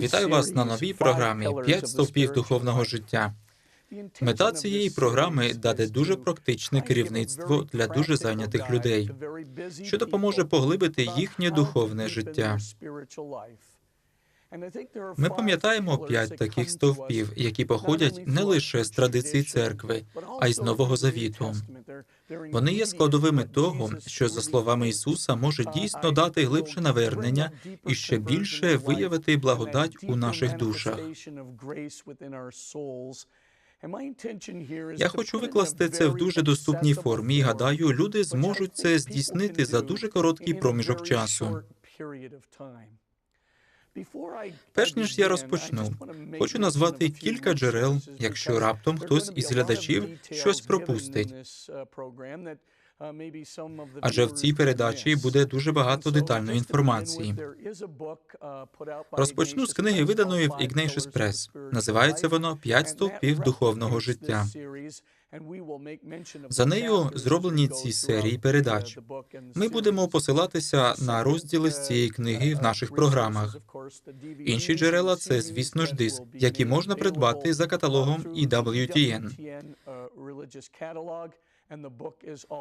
Вітаю вас на новій програмі «П'ять стовпів духовного життя. Мета цієї програми дати дуже практичне керівництво для дуже зайнятих людей, що допоможе поглибити їхнє духовне життя. Ми пам'ятаємо п'ять таких стовпів, які походять не лише з традицій церкви, а й з Нового Завіту. Вони є складовими того, що за словами Ісуса може дійсно дати глибше навернення і ще більше виявити благодать у наших душах. Я хочу викласти це в дуже доступній формі, і гадаю, люди зможуть це здійснити за дуже короткий проміжок часу. Перш ніж я розпочну, хочу назвати кілька джерел, якщо раптом хтось із глядачів щось пропустить. Адже в цій передачі буде дуже багато детальної інформації. Розпочну з книги, виданої в Ignatius Press. Називається воно «П'ять стовпів духовного життя. За нею зроблені ці серії передач. Ми будемо посилатися на розділи з цієї книги в наших програмах. Інші джерела це, звісно ж, диск, які можна придбати за каталогом EWTN.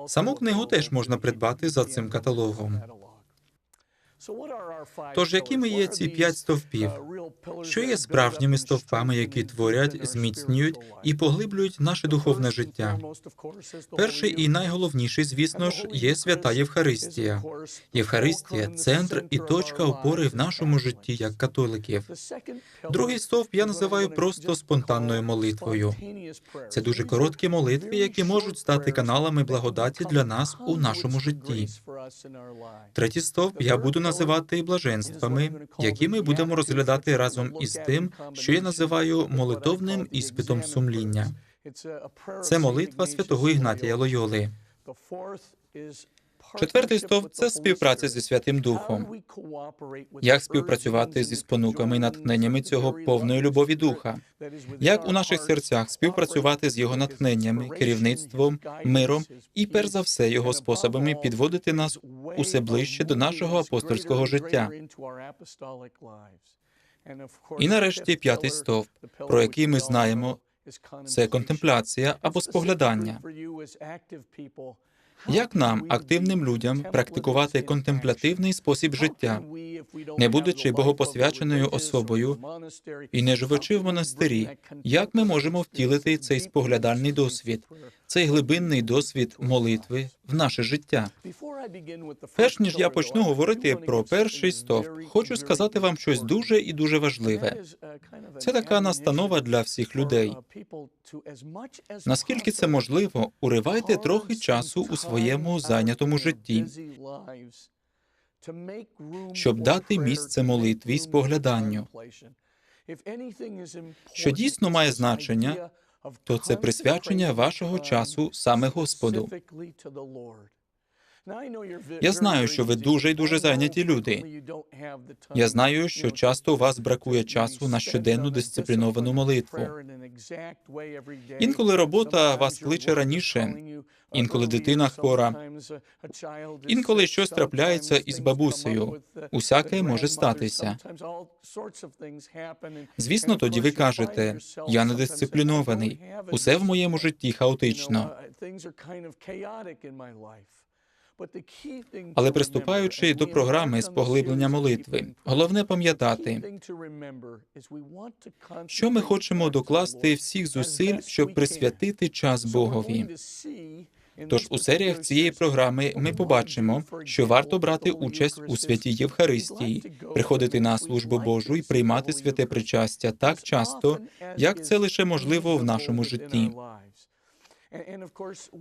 Саму книгу теж можна придбати за цим каталогом. Тож, якими є ці п'ять стовпів? Що є справжніми стовпами, які творять, зміцнюють і поглиблюють наше духовне життя? Перший і найголовніший, звісно ж, є свята Євхаристія. Євхаристія центр і точка опори в нашому житті як католиків. Другий стовп я називаю просто спонтанною молитвою. Це дуже короткі молитви, які можуть стати каналами благодаті для нас у нашому житті. Третій стовп я буду називати блаженствами, які ми будемо розглядати разом із тим, що я називаю молитовним іспитом сумління. Це молитва святого Ігнатія Лойоли. Четвертий стовп це співпраця зі Святим Духом. Як співпрацювати зі спонуками і натхненнями цього повної любові духа? Як у наших серцях співпрацювати з його натхненнями, керівництвом, миром і, перш за все, його способами підводити нас усе ближче до нашого апостольського життя? І нарешті п'ятий стовп, про який ми знаємо, це контемпляція або споглядання. Як нам, активним людям, практикувати контемплятивний спосіб життя, не будучи богопосвяченою особою і не живучи в монастирі, як ми можемо втілити цей споглядальний досвід, цей глибинний досвід молитви в наше життя? Перш ніж я почну говорити про перший стовп, хочу сказати вам щось дуже і дуже важливе. Це така настанова для всіх людей. Наскільки це можливо, уривайте трохи часу у своєму зайнятому житті, щоб дати місце молитві і спогляданню. Що дійсно має значення, то це присвячення вашого часу саме Господу. Я знаю, що ви дуже і дуже зайняті люди. Я знаю, що часто у вас бракує часу на щоденну дисципліновану молитву. Інколи робота вас кличе раніше, інколи дитина хвора, інколи щось трапляється із бабусею. Усяке може статися. Звісно, тоді ви кажете, я недисциплінований, усе в моєму житті хаотично. Але приступаючи до програми з поглиблення молитви, головне пам'ятати, що ми хочемо докласти всіх зусиль, щоб присвятити час Богові. Тож у серіях цієї програми ми побачимо, що варто брати участь у святій Євхаристії, приходити на службу Божу і приймати святе причастя так часто, як це лише можливо в нашому житті.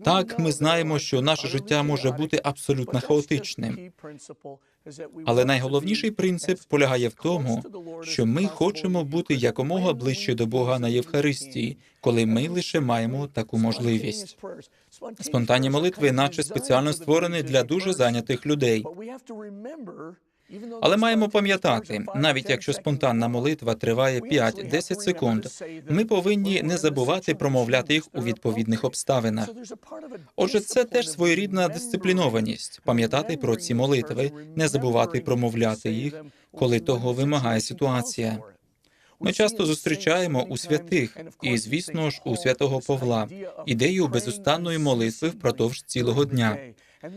Так, ми знаємо, що наше життя може бути абсолютно хаотичним. Але найголовніший принцип полягає в тому, що ми хочемо бути якомога ближче до Бога на Євхаристії, коли ми лише маємо таку можливість. Спонтанні молитви, наче спеціально створені для дуже зайнятих людей. Але маємо пам'ятати, навіть якщо спонтанна молитва триває 5-10 секунд, ми повинні не забувати промовляти їх у відповідних обставинах. Отже, це теж своєрідна дисциплінованість пам'ятати про ці молитви, не забувати промовляти їх, коли того вимагає ситуація. Ми часто зустрічаємо у святих, і, звісно ж, у святого Павла, ідею безустанної молитви впродовж цілого дня.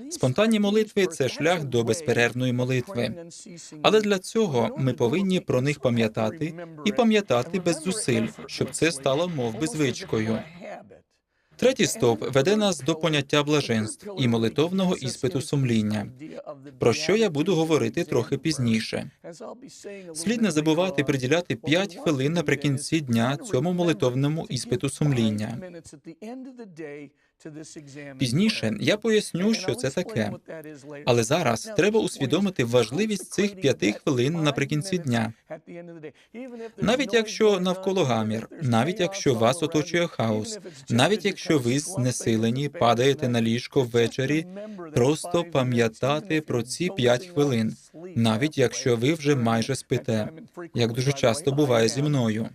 Спонтанні молитви це шлях до безперервної молитви. Але для цього ми повинні про них пам'ятати і пам'ятати без зусиль, щоб це стало мов би звичкою. Третій стовп веде нас до поняття блаженств і молитовного іспиту сумління, про що я буду говорити трохи пізніше. Слід не забувати приділяти 5 хвилин наприкінці дня цьому молитовному іспиту сумління. Пізніше я поясню, що це таке. Але зараз треба усвідомити важливість цих п'яти хвилин наприкінці дня. Навіть якщо навколо гамір, навіть якщо вас оточує хаос, навіть якщо ви знесилені, падаєте на ліжко ввечері, просто пам'ятати про ці п'ять хвилин, навіть якщо ви вже майже спите, як дуже часто буває зі мною.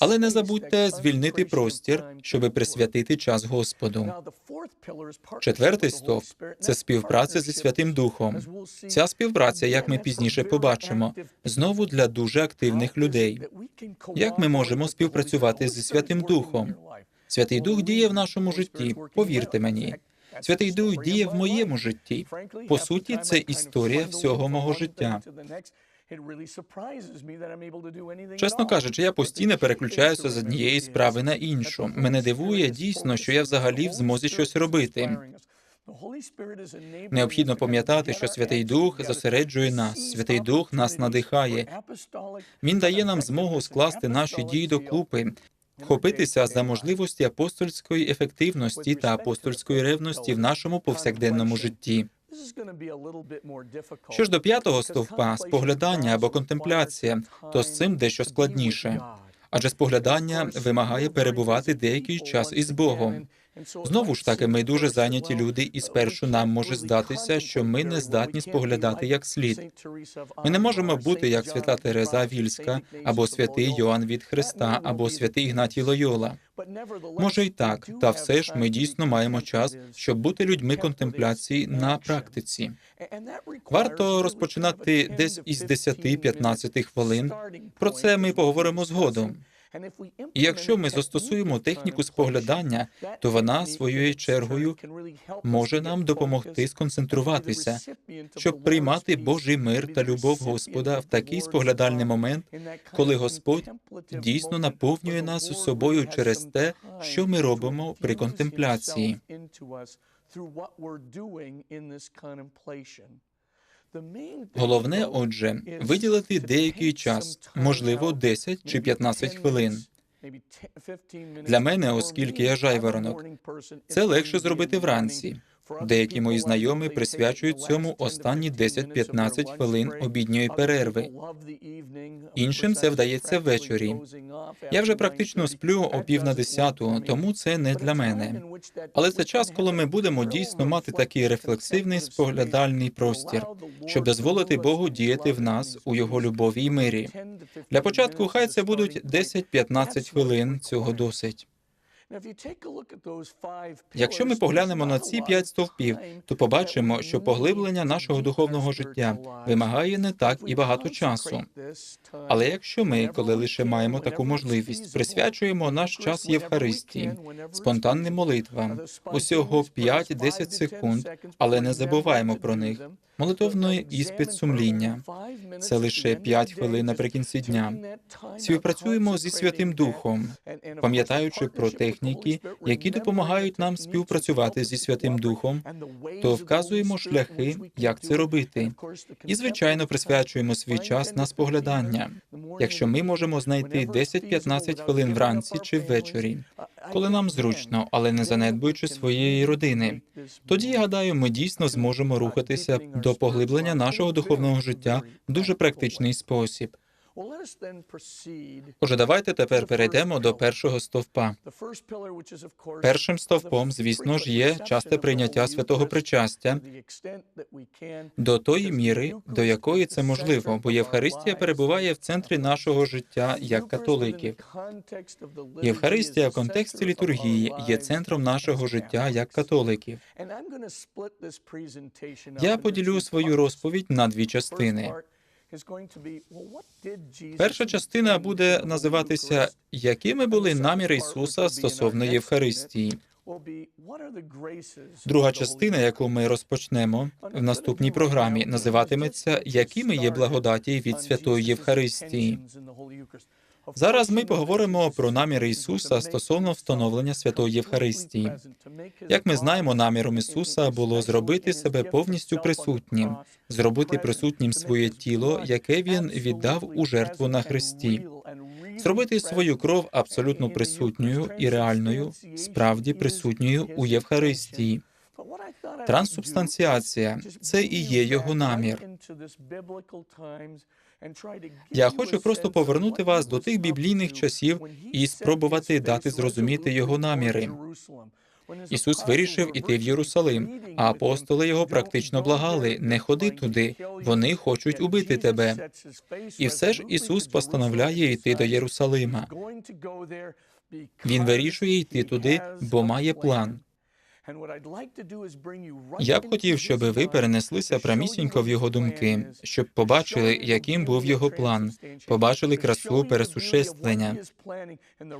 Але не забудьте звільнити простір, щоб присвятити час Господу. Четвертий стовп це співпраця зі Святим Духом. Ця співпраця, як ми пізніше побачимо, знову для дуже активних людей. Як ми можемо співпрацювати зі Святим Духом? Святий Дух діє в нашому житті. Повірте мені. Святий Дух діє в моєму житті. По суті, це історія всього мого життя. Чесно кажучи, я постійно переключаюся з однієї справи на іншу. Мене дивує дійсно, що я взагалі в змозі щось робити. Необхідно пам'ятати, що Святий Дух зосереджує нас. Святий Дух нас надихає. Він дає нам змогу скласти наші дії докупи, вхопитися за можливості апостольської ефективності та апостольської ревності в нашому повсякденному житті. Що ж до п'ятого стовпа, споглядання або контемпляція, то з цим дещо складніше. Адже споглядання вимагає перебувати деякий час із Богом. Знову ж таки, ми дуже зайняті люди, і спершу нам може здатися, що ми не здатні споглядати як слід. Ми не можемо бути як свята Тереза Вільська, або святий Йоанн від Христа, або святий Ігнатій Лойола. Може й так, та все ж ми дійсно маємо час, щоб бути людьми контемпляції на практиці. Варто розпочинати десь із 10-15 хвилин. Про це ми поговоримо згодом. Якщо ми застосуємо техніку споглядання, то вона своєю чергою може нам допомогти сконцентруватися, щоб приймати Божий мир та любов Господа в такий споглядальний момент, коли Господь дійсно наповнює нас собою через те, що ми робимо при контемпляції. Головне, отже, виділити деякий час, можливо, 10 чи 15 хвилин. Для мене, оскільки я жайворонок, це легше зробити вранці. Деякі мої знайомі присвячують цьому останні 10-15 хвилин обідньої перерви. Іншим це вдається ввечері. Я вже практично сплю о пів на десяту, тому це не для мене. Але це час, коли ми будемо дійсно мати такий рефлексивний споглядальний простір, щоб дозволити Богу діяти в нас у його любові і мирі. Для початку хай це будуть 10-15 хвилин. Цього досить. Якщо ми поглянемо на ці п'ять стовпів, то побачимо, що поглиблення нашого духовного життя вимагає не так і багато часу. Але якщо ми, коли лише маємо таку можливість, присвячуємо наш час Євхаристії, спонтанним молитвам, усього 5-10 секунд, але не забуваємо про них. Молитовний іспит сумління це лише 5 хвилин наприкінці дня. Співпрацюємо зі Святим Духом, пам'ятаючи про техніки, які допомагають нам співпрацювати зі Святим Духом, то вказуємо шляхи, як це робити, і звичайно присвячуємо свій час на споглядання. Якщо ми можемо знайти 10-15 хвилин вранці чи ввечері, коли нам зручно, але не занедбуючи своєї родини, тоді гадаю, ми дійсно зможемо рухатися до поглиблення нашого духовного життя в дуже практичний спосіб. Отже, давайте тепер перейдемо до першого стовпа. Першим стовпом, звісно ж, є часте прийняття святого причастя до тої міри, до якої це можливо, бо Євхаристія перебуває в центрі нашого життя як католиків. Євхаристія в контексті літургії є центром нашого життя як католиків. Я поділю свою розповідь на дві частини. Перша частина буде називатися Якими були наміри Ісуса стосовно Євхаристії. Друга частина, яку ми розпочнемо в наступній програмі, називатиметься Якими є благодаті від святої Євхаристії. Зараз ми поговоримо про наміри Ісуса стосовно встановлення святої Євхаристії. Як ми знаємо, наміром Ісуса було зробити себе повністю присутнім, зробити присутнім своє тіло, яке він віддав у жертву на Христі, зробити свою кров абсолютно присутньою і реальною, справді присутньою у Євхаристії. Трансубстанціація це і є його намір. Я хочу просто повернути вас до тих біблійних часів і спробувати дати зрозуміти його наміри. Ісус вирішив іти в Єрусалим, а апостоли його практично благали: не ходи туди, вони хочуть убити тебе. І все ж Ісус постановляє йти до Єрусалима. Він вирішує йти туди, бо має план. Я б хотів, щоб ви перенеслися прямісінько в його думки, щоб побачили, яким був його план, побачили красу пересушествлення,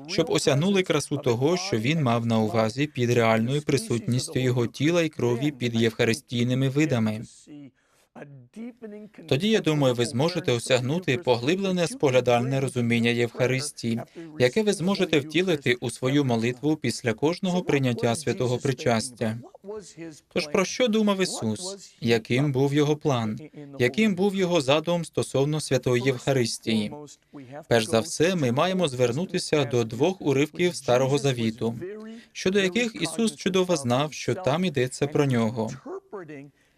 щоб осягнули красу того, що він мав на увазі під реальною присутністю його тіла і крові під євхаристійними видами. Тоді, я думаю, ви зможете осягнути поглиблене споглядальне розуміння Євхаристії, яке ви зможете втілити у свою молитву після кожного прийняття святого причастя. Тож про що думав Ісус? Яким був його план? Яким був його задум стосовно святої Євхаристії? Перш за все, ми маємо звернутися до двох уривків Старого Завіту, щодо яких Ісус чудово знав, що там йдеться про нього.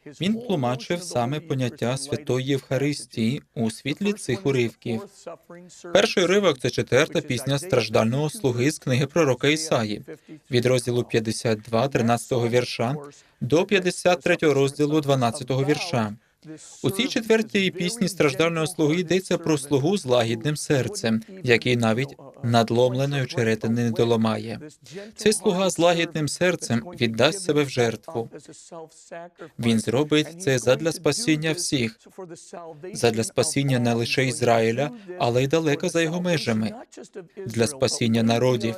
Він тлумачив саме поняття святої Євхаристії у світлі цих уривків. Перший уривок це четверта пісня страждального слуги з книги пророка Ісаї від розділу 52, 13 вірша до 53 розділу 12 вірша. У цій четвертій пісні страждального слуги йдеться про слугу з лагідним серцем, який навіть надломленої черетини не доламає. Цей слуга з лагідним серцем віддасть себе в жертву. Він зробить це задля спасіння всіх, задля спасіння не лише Ізраїля, але й далеко за його межами, для спасіння народів.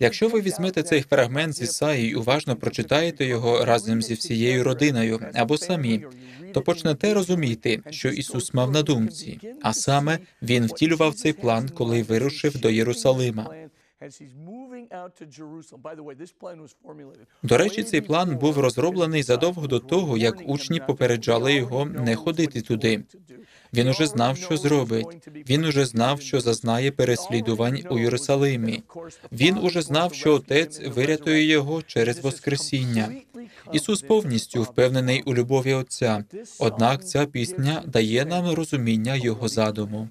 Якщо ви візьмете цей фрагмент з Ісаї і уважно прочитаєте його разом зі всією родиною або самі, то почнете розуміти, що Ісус мав на думці, а саме Він втілював цей план, коли вирушив до Єрусалима. До речі, цей план був розроблений задовго до того, як учні попереджали його не ходити туди. Він уже знав, що зробить. Він уже знав, що зазнає переслідувань у Єрусалимі. Він уже знав, що отець вирятує його через Воскресіння. Ісус повністю впевнений у любові Отця. Однак ця пісня дає нам розуміння його задуму.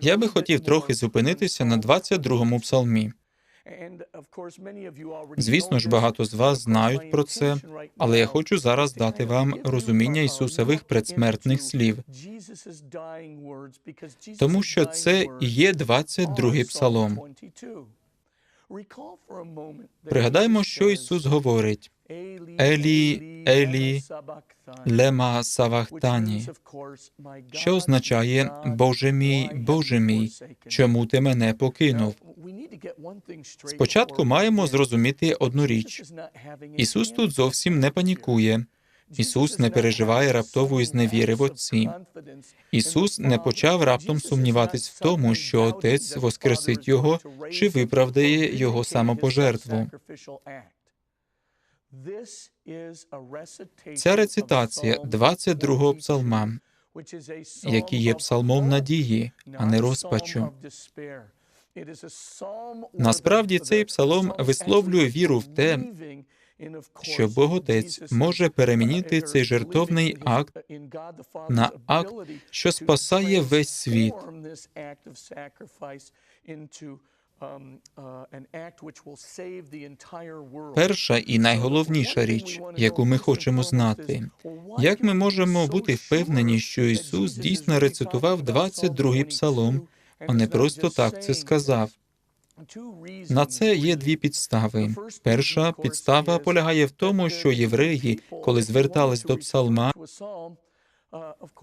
Я би хотів трохи зупинитися на 22-му псалмі. Звісно ж, багато з вас знають про це, але я хочу зараз дати вам розуміння Ісусових предсмертних слів, тому що це і є 22-й псалом. Пригадаймо, що Ісус говорить: Елі, Елі, лема савахтані, що означає Боже мій, Боже мій, чому ти мене покинув? Спочатку маємо зрозуміти одну річ: Ісус тут зовсім не панікує. Ісус не переживає раптової зневіри в Отці. Ісус не почав раптом сумніватись в тому, що Отець воскресить його чи виправдає його самопожертву. Ця рецитація 22-го псалма, який є псалмом надії, а не розпачу. Насправді цей псалом висловлює віру в те, що Бог Отець може перемінити цей жертовний акт на акт, що спасає весь світ. Перша і найголовніша річ, яку ми хочемо знати, як ми можемо бути впевнені, що Ісус дійсно рецитував 22-й псалом, а не просто так це сказав. На це є дві підстави. Перша підстава полягає в тому, що євреї, коли звертались до псалма,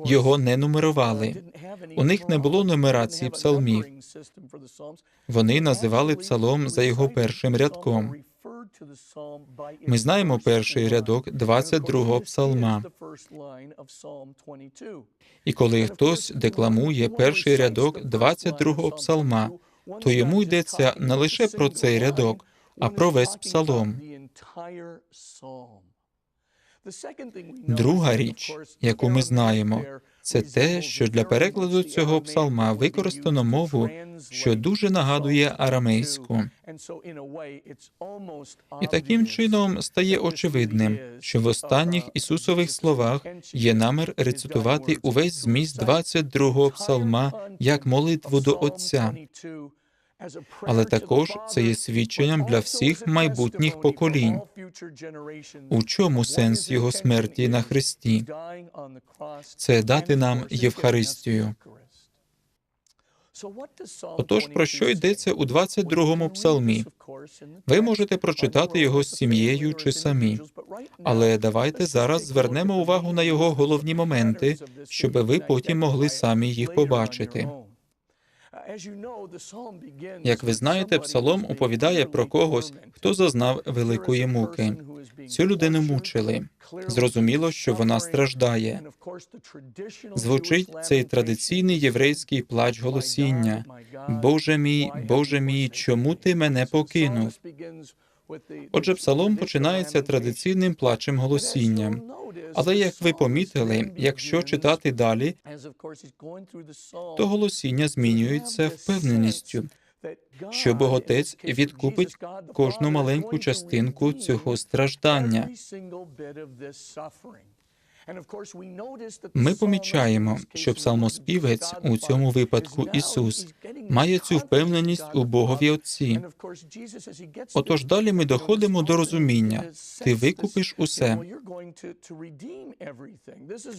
його не нумерували. У них не було нумерації псалмів. Вони називали псалом за його першим рядком. Ми знаємо перший рядок 22-го псалма. І коли хтось декламує перший рядок 22-го псалма, то йому йдеться не лише про цей рядок, а про весь псалом. Друга річ, яку ми знаємо, це те, що для перекладу цього псалма використано мову, що дуже нагадує арамейську. І таким чином стає очевидним, що в останніх Ісусових словах є намір рецитувати увесь зміст 22-го псалма як молитву до Отця. Але також це є свідченням для всіх майбутніх поколінь. У чому сенс його смерті на Христі? Це дати нам Євхаристію. Отож, про що йдеться у 22-му псалмі? Ви можете прочитати його з сім'єю чи самі. Але давайте зараз звернемо увагу на його головні моменти, щоб ви потім могли самі їх побачити. Як ви знаєте, псалом оповідає про когось, хто зазнав великої муки. Цю людину мучили. Зрозуміло, що вона страждає. Звучить цей традиційний єврейський плач голосіння. Боже мій, Боже мій, чому ти мене покинув? Отже, псалом починається традиційним плачем голосінням. Але як ви помітили, якщо читати далі, то голосіння змінюється впевненістю, що Боготець відкупить кожну маленьку частинку цього страждання. Ми помічаємо, що псалмоспівець у цьому випадку Ісус має цю впевненість у Богові Отці. Отож далі ми доходимо до розуміння: ти викупиш усе.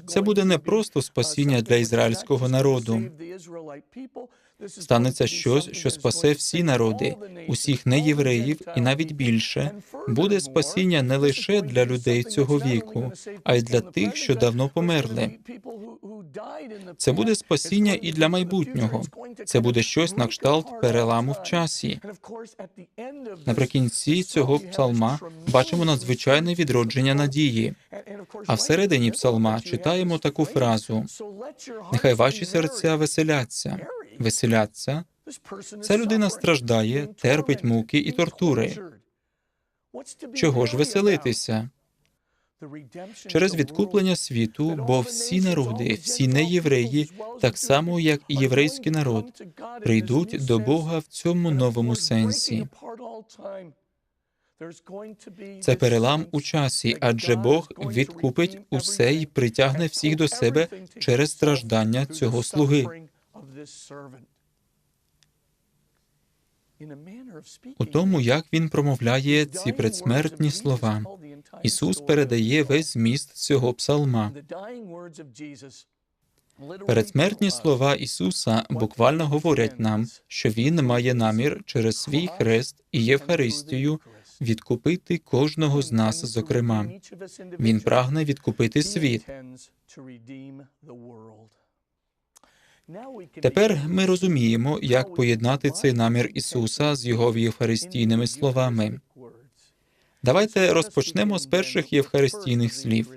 Це буде не просто спасіння для ізраїльського народу. Станеться щось, що спасе всі народи, усіх неєвреїв і навіть більше. Буде спасіння не лише для людей цього віку, а й для тих, що давно померли. Це буде спасіння і для майбутнього. Це буде щось на кшталт переламу в часі. Наприкінці цього псалма бачимо надзвичайне відродження надії. А всередині псалма читаємо таку фразу: нехай ваші серця веселяться, веселяться. Ця людина страждає, терпить муки і тортури. Чого ж веселитися? Через відкуплення світу, бо всі народи, всі неєвреї, так само як і єврейський народ, прийдуть до Бога в цьому новому сенсі. Це перелам у часі, адже Бог відкупить усе і притягне всіх до себе через страждання цього слуги. У тому, як він промовляє ці предсмертні слова, Ісус передає весь зміст цього псалма. Передсмертні слова Ісуса буквально говорять нам, що Він має намір через свій хрест і Євхаристію відкупити кожного з нас, зокрема. Він прагне відкупити світ. Тепер ми розуміємо, як поєднати цей намір Ісуса з його євхаристійними словами. Давайте розпочнемо з перших євхаристійних слів.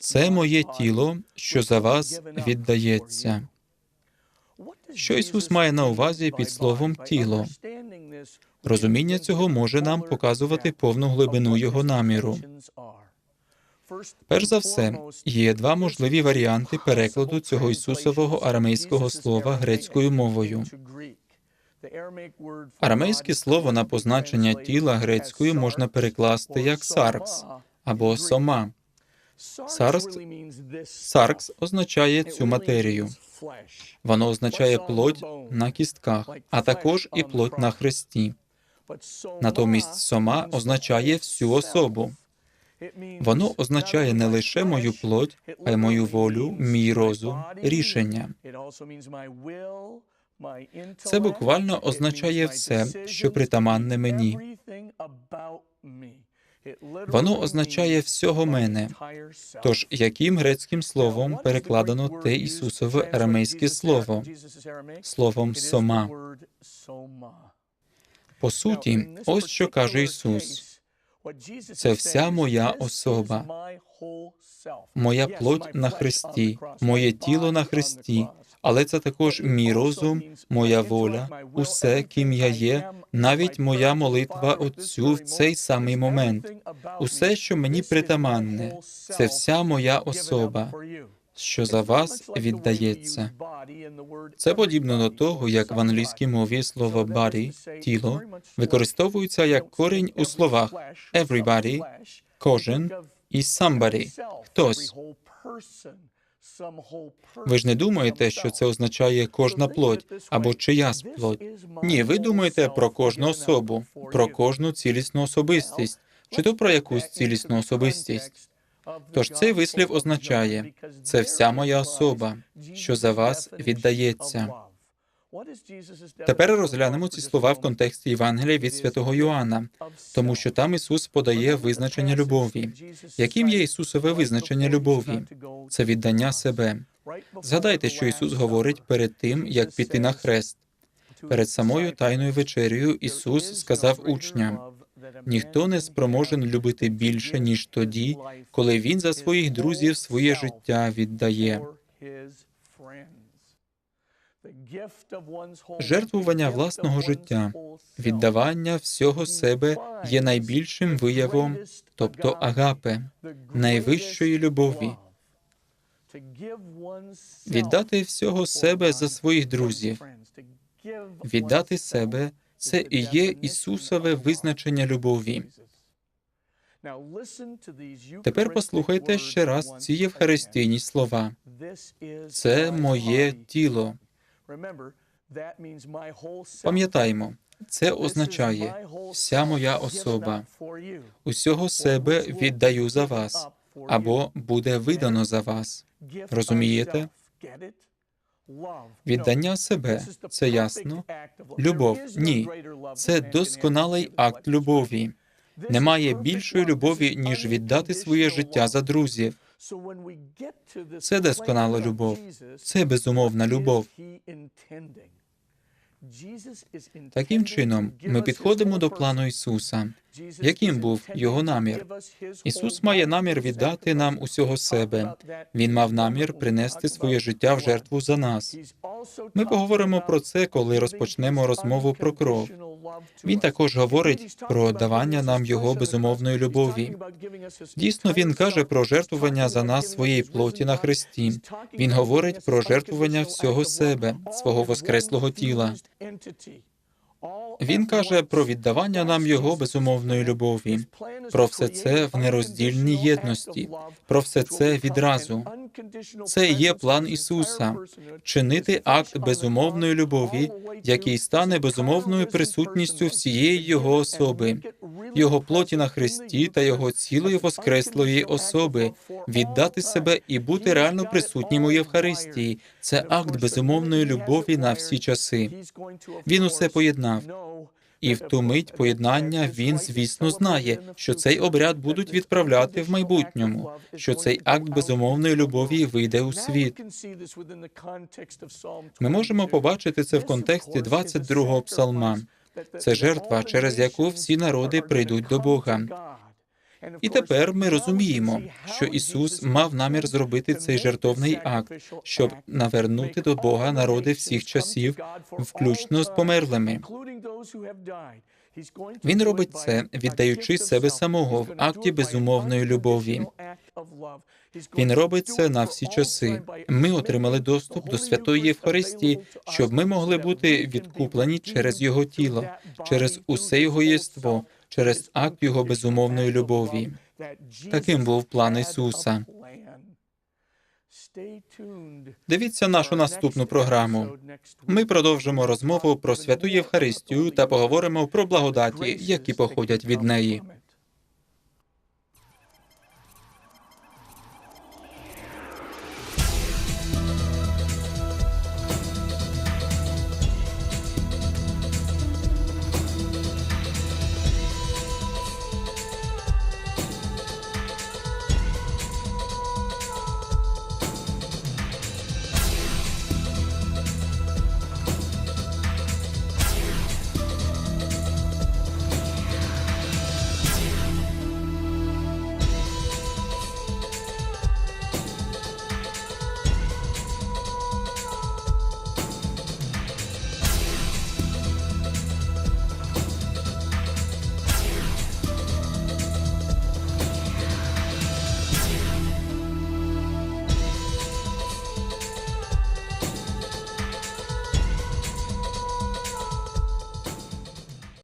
Це моє тіло, що за вас віддається. Що Ісус має на увазі під словом тіло? Розуміння цього може нам показувати повну глибину його наміру. Перш за все, є два можливі варіанти перекладу цього Ісусового арамейського слова грецькою мовою. Арамейське слово на позначення тіла грецькою можна перекласти як саркс або сома. Саркс, Саркс означає цю матерію. Воно означає плоть на кістках, а також і плоть на хресті. Натомість сома означає всю особу. Воно означає не лише мою плоть, а й мою волю, мій розум, рішення. Це буквально означає все, що притаманне мені. Воно означає всього мене. Тож яким грецьким словом перекладено те Ісусове арамейське слово? Словом сома. По суті, ось що каже Ісус. Це вся моя особа, Моя плоть на хресті, моє тіло на хресті, але це також мій розум, моя воля, усе, ким я є, навіть моя молитва Отцю в цей самий момент. Усе, що мені притаманне, це вся моя особа, що за вас віддається. Це подібно до того, як в англійській мові слово body, тіло, використовується як корінь у словах everybody, кожен і somebody, хтось. Ви ж не думаєте, що це означає кожна плоть або чиясь плоть. Ні, ви думаєте про кожну особу, про кожну цілісну особистість, чи то про якусь цілісну особистість. Тож цей вислів означає це вся моя особа, що за вас віддається. Тепер розглянемо ці слова в контексті Євангелія від святого Йоанна, тому що там Ісус подає визначення любові. Яким є Ісусове визначення любові? Це віддання себе. Згадайте, що Ісус говорить перед тим, як піти на хрест. Перед самою тайною вечерею Ісус сказав учням: ніхто не спроможен любити більше, ніж тоді, коли він за своїх друзів своє життя віддає. Жертвування власного життя, віддавання всього себе є найбільшим виявом, тобто агапе, найвищої любові. Віддати всього себе за своїх друзів, віддати себе це і є Ісусове визначення любові. Тепер послухайте ще раз ці євхаристійні слова. Це моє тіло. Пам'ятаймо, це означає вся моя особа. Усього себе віддаю за вас або буде видано за вас. Розумієте? Віддання себе це ясно. Любов ні. Це досконалий акт любові. Немає більшої любові, ніж віддати своє життя за друзів. Це досконала любов. Це безумовна любов. Таким чином, ми підходимо до плану Ісуса. Яким був його намір? Ісус має намір віддати нам усього себе. Він мав намір принести своє життя в жертву за нас. Ми поговоримо про це, коли розпочнемо розмову про кров. Він також говорить про давання нам його безумовної любові. Дійсно, він каже про жертвування за нас своєї плоті на хресті. Він говорить про жертвування всього себе, свого воскреслого тіла. Він каже про віддавання нам його безумовної любові, про все це в нероздільній єдності, про все це відразу. Це є план Ісуса чинити акт безумовної любові, який стане безумовною присутністю всієї його особи, його плоті на хресті та його цілої воскреслої особи, віддати себе і бути реально присутнім у Євхаристії. Це акт безумовної любові на всі часи. Він усе поєднав. І в ту мить поєднання він, звісно, знає, що цей обряд будуть відправляти в майбутньому, що цей акт безумовної любові вийде у світ. Ми можемо побачити це в контексті 22-го псалма. Це жертва, через яку всі народи прийдуть до Бога. І тепер ми розуміємо, що Ісус мав намір зробити цей жертовний акт, щоб навернути до Бога народи всіх часів, включно з померлими. Він робить це, віддаючи себе самого в акті безумовної любові. Він робить це на всі часи. Ми отримали доступ до святої Євхаристії, щоб ми могли бути відкуплені через його тіло, через усе його єство, через акт його безумовної любові. Таким був план Ісуса. Дивіться нашу наступну програму. Ми продовжимо розмову про святу Євхаристію та поговоримо про благодаті, які походять від неї.